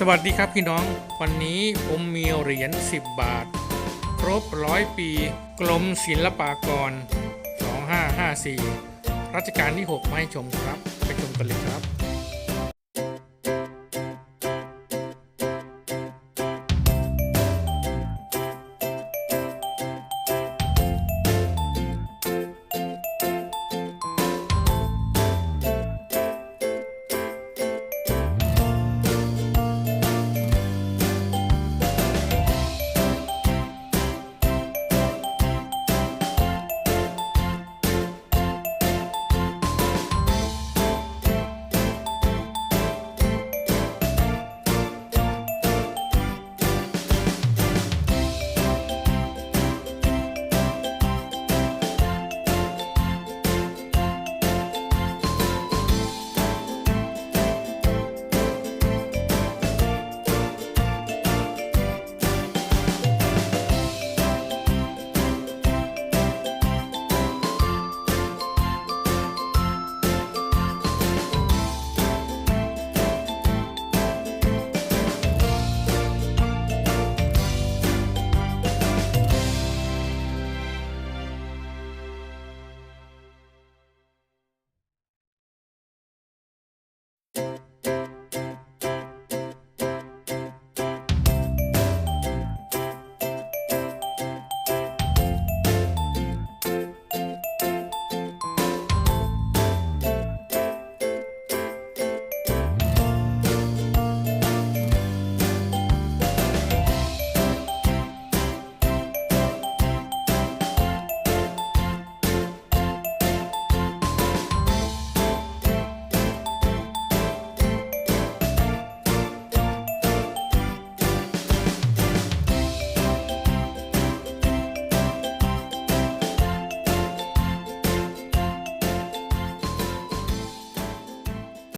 สวัสดีครับพี่น้อง วันนี้ผมมีเหรียญ 10 บาท ครบร้อยปี กรมศิลปากร 2554 รัชกาลที่ 6 มาให้ชมครับ ไปชมกันเลยครับ